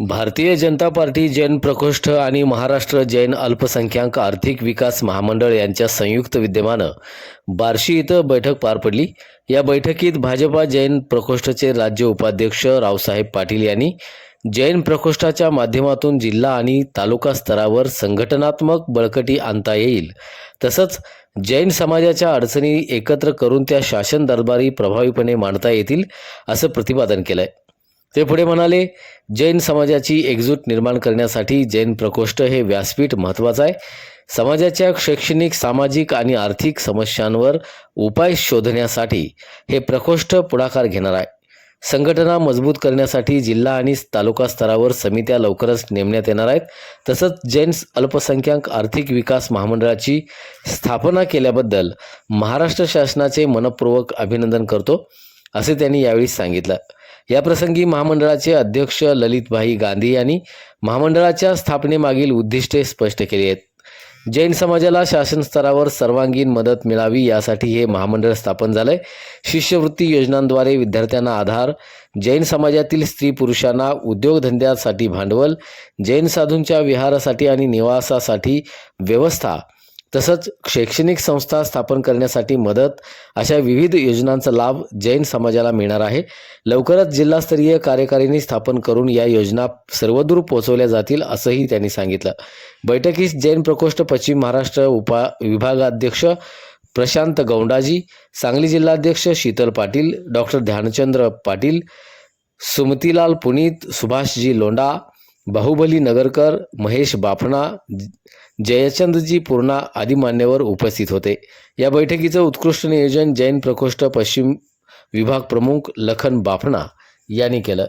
Bharatiya Janata party Jain प्रकोष्ठ आणि महाराष्ट्र जैन अल्पसंख्याक आर्थिक विकास महामंडळ यांच्या संयुक्त विद्यमानं बार्शी इथं बैठक पार पडली. या बैठकीत भाजपा जैन प्रकोष्ठचे राज्य उपाध्यक्ष रावसाहेब पाटील यांनी जैन प्रकोष्ठाच्या माध्यमातून जिल्हा आणि तालुका स्तरावर संघटनात्मक बळकटी आणता येईल. तसंच जैन समाजाच्या अडचणी एकत्र करून त्या शासन दरबारी प्रभावीपणे मांडता येतील असं प्रतिपादन केलंय. ते पुढे म्हणाले जैन समाजाची एकजूट निर्माण करण्यासाठी जैन प्रकोष्ठ हे व्यासपीठ महत्त्वाचं आहे. समाजाच्या शैक्षणिक सामाजिक आणि आर्थिक समस्यांवर उपाय शोधण्यासाठी हे प्रकोष्ठ पुढाकार घेणार आहे. संघटना मजबूत करण्यासाठी जिल्हा आणि तालुका स्तरावर समित्या लवकरच नेमण्यात येणार आहेत. तसंच जैन अल्पसंख्याक आर्थिक विकास महामंडळाची स्थापना केल्याबद्दल महाराष्ट्र शासनाचे मनपूर्वक अभिनंदन करतो. असे त्यांनी यावेळी सांगितलं. याप्रसंगी महामंडळाचे अध्यक्ष ललितभाई गांधी यांनी महामंडळाच्या स्थापनेमागील उद्दिष्टे स्पष्ट केली आहेत. जैन समाजाला शासन स्तरावर सर्वांगीण मदत मिळावी यासाठी हे महामंडळ स्थापन झालंय. शिष्यवृत्ती योजनांद्वारे विद्यार्थ्यांना आधार जैन समाजातील स्त्री पुरुषांना उद्योगधंद्यासाठी भांडवल जैन साधूंच्या विहारासाठी आणि निवासासाठी व्यवस्था तसंच शैक्षणिक संस्था स्थापन करण्यासाठी मदत अशा विविध योजनांचा लाभ जैन समाजाला मिळणार आहे. लवकरच जिल्हास्तरीय कार्यकारिणी स्थापन करून या योजना सर्वदूर पोहोचवल्या जातील असंही त्यांनी सांगितलं. बैठकीस जैन प्रकोष्ठ पश्चिम महाराष्ट्र उपा विभागाध्यक्ष प्रशांत गौंडाजी सांगली जिल्हाध्यक्ष शीतल पाटील डॉक्टर ध्यानचंद्र पाटील सुमतीलाल पुनीत सुभाषजी लोंडा बाहुबली नगरकर महेश बाफणा जयचंदजी पूर्णा आदी मान्यवर उपस्थित होते. या बैठकीचं उत्कृष्ट नियोजन जैन प्रकोष्ठ पश्चिम विभाग प्रमुख लखन बाफणा यांनी केलं.